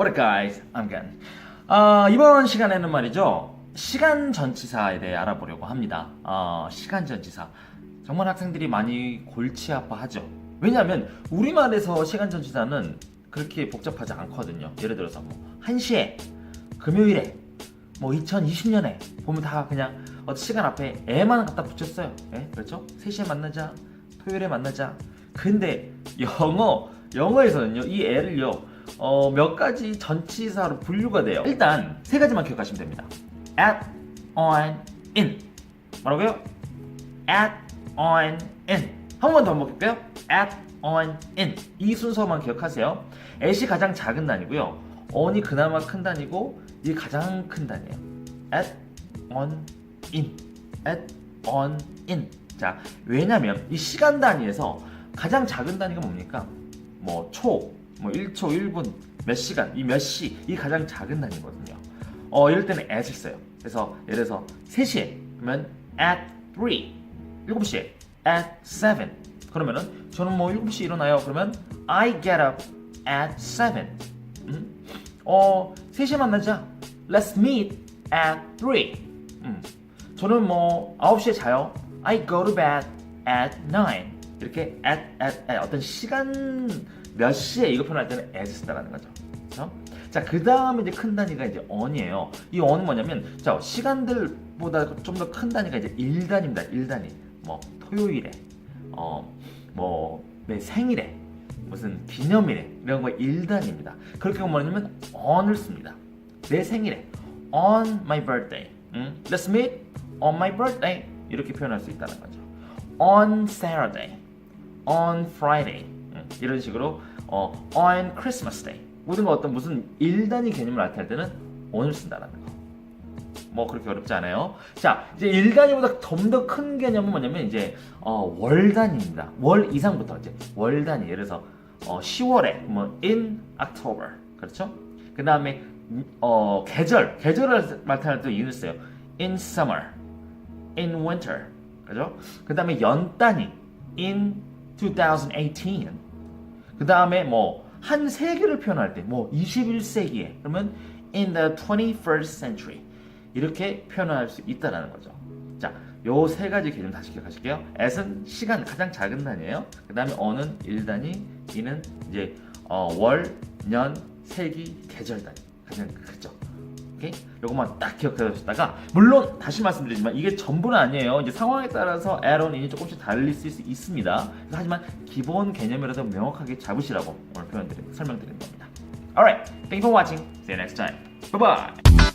What up guys, I'm Gan. 아, 이번 시간에는 말이죠. 시간 전치사에 대해 알아보려고 합니다. 어, 시간 전치사. 정말 학생들이 많이 골치 아파하죠. 왜냐하면 우리말에서 시간 전치사는 그렇게 복잡하지 않거든요. 예를 들어서 뭐 1시에, 금요일에, 뭐 2020년에 보면 다 그냥 어떤 시간 앞에 애만 갖다 붙였어요. 예? 그렇죠? 3시에 만나자, 토요일에 만나자. 근데 영어, 영어에서는요, 이 애를요, 어, 몇 가지 전치사로 분류가 돼요. 일단 세 가지만 기억하시면 됩니다. at, on, in. 뭐라고요? at, on, in. 한 번더 먹을게요. at, on, in. 이 순서만 기억하세요. at이 가장 작은 단위고요. on이 그나마 큰 단위고 이게 가장 큰 단위예요. at, on, in. at, on, in. 자, 왜냐면 이 시간 단위에서 가장 작은 단위가 뭡니까? 뭐 초, 뭐 1초, 1분, 몇 시간, 이 몇 시, 이 가장 작은 단위거든요. 어, 이럴 때는 at을 써요. 그래서 예를 들어서 3시에 그러면 at 3, 7시에 at 7. 그러면은 저는 뭐 7시에 일어나요. 그러면 I get up at 7. 음? 어, 3시에 만나자. Let's meet at 3. 음. 저는 뭐 9시에 자요. I go to bed at 9. 이렇게 at, at, at 어떤 시간 몇 시에 이거 표현할 때는 as 쓴다는 거죠. 그렇죠? 자, 그 다음에 이제 큰 단위가 이제 on이에요. 이 on은 뭐냐면, 자, 시간들보다 좀 더 큰 단위가 이제 1단위입니다. 1단위. 뭐, 토요일에, 어, 뭐, 내 생일에, 무슨 기념일에, 이런 거 1단위입니다. 그렇게 뭐냐면, on을 씁니다. 내 생일에, on my birthday. 음? Let's meet on my birthday. 이렇게 표현할 수 있다는 거죠. On Saturday, on Friday. 음, 이런 식으로 어, on Christmas Day. 모든 거 어떤 무슨 일단위 개념을 나타낼 때는 on을 쓴다는 거. 뭐 그렇게 어렵지 않아요. 자, 이제 일 단위보다 좀 더 큰 개념은 뭐냐면 이제 어, 월 단위입니다. 월 이상부터 이제 월 단위. 예를 들어서 어, 10월에 뭐 in October 그렇죠? 그 다음에 어, 계절 계절을 나타낼 때 이유를 써요. in summer, in winter, 그죠? 그 다음에 연 단위 in 2018. 그 다음에 뭐 한 세기를 표현할 때 뭐 21세기에 그러면 in the 21st century 이렇게 표현할 수 있다라는 거죠. 자, 요 세 가지 개념 다시 기억하실게요. at은 시간 가장 작은 단위예요. 그 다음에 on은 1단위, e는 이제 어, 월, 년, 세기, 계절 단위 가장 크죠. 오케이? 요것만 딱 기억해 두시다가 물론 다시 말씀드리지만 이게 전부는 아니에요. 이제 상황에 따라서 in이 조금씩 달릴 수 있- 있습니다. 하지만 기본 개념이라도 명확하게 잡으시라고 오늘 표현드린 설명드린 겁니다. Alright, thank you for watching. See you next time. Bye bye.